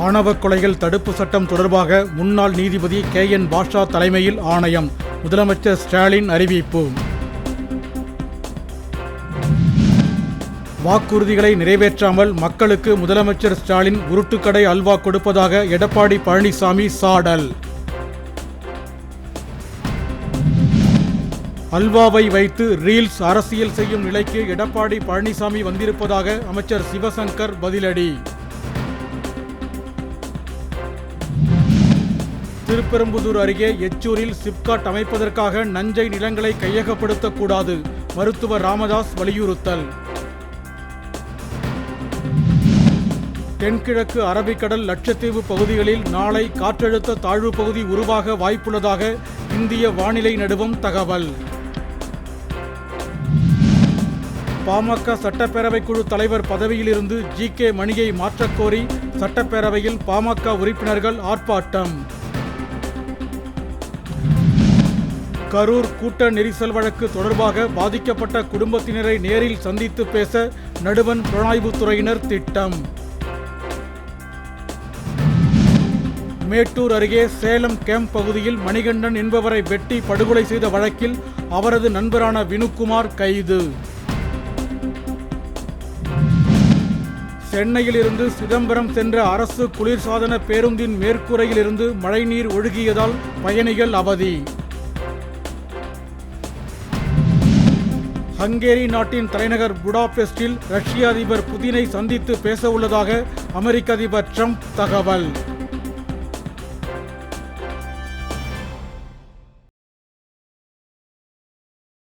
ஆணவ கொலைகள் தடுப்பு சட்டம் தொடர்பாக முன்னாள் நீதிபதி கே. என். பாஷா தலைமையில் ஆணையம். முதலமைச்சர் ஸ்டாலின் அறிவிப்பு. வாக்குறுதிகளை நிறைவேற்றாமல் மக்களுக்கு முதலமைச்சர் ஸ்டாலின் உருட்டுக்கடை அல்வா கொடுப்பதாக எடப்பாடி பழனிசாமி சாடல். அல்வாவை வைத்து ரீல்ஸ் அரசியல் செய்யும் நிலைக்கு எடப்பாடி பழனிசாமி வந்திருப்பதாக அமைச்சர் சிவசங்கர் பதிலடி. திருப்பெரும்புதூர் அருகே எச்சூரில் சிப்காட் அமைப்பதற்காக நஞ்சை நிலங்களை கையகப்படுத்தக்கூடாது மருத்துவர் ராமதாஸ் வலியுறுத்தல். தென்கிழக்கு அரபிக்கடல் லட்சத்தீவு பகுதிகளில் நாளை காற்றழுத்த தாழ்வு பகுதி உருவாக வாய்ப்புள்ளதாக இந்திய வானிலை நடுவம் தகவல். பாமக சட்டப்பேரவை குழு தலைவர் பதவியிலிருந்து ஜி கே மணியை மாற்றக்கோரி சட்டப்பேரவையில் பாமக உறுப்பினர்கள் ஆர்ப்பாட்டம். கரூர் கூட்ட நெரிசல் வழக்கு தொடர்பாக பாதிக்கப்பட்ட குடும்பத்தினரை நேரில் சந்தித்து பேச நடுவன் புலனாய்வுத்துறையினர் திட்டம். மேட்டூர் அருகே சேலம் கேம்ப் பகுதியில் மணிகண்டன் என்பவரை வெட்டி படுகொலை செய்த வழக்கில் அவரது நண்பரான வினுக்குமார் கைது. சென்னையிலிருந்து சிதம்பரம் சென்ற அரசு குளிர்சாதன பேருந்தின் மேற்கூரையிலிருந்து மழைநீர் ஒழுகியதால் பயணிகள் அவதி. ஹங்கேரி நாட்டின் தலைநகர் புடாபெஸ்டில் ரஷ்ய அதிபர் புதினை சந்தித்து பேச உள்ளதாக அமெரிக்க அதிபர் ட்ரம்ப் தகவல்.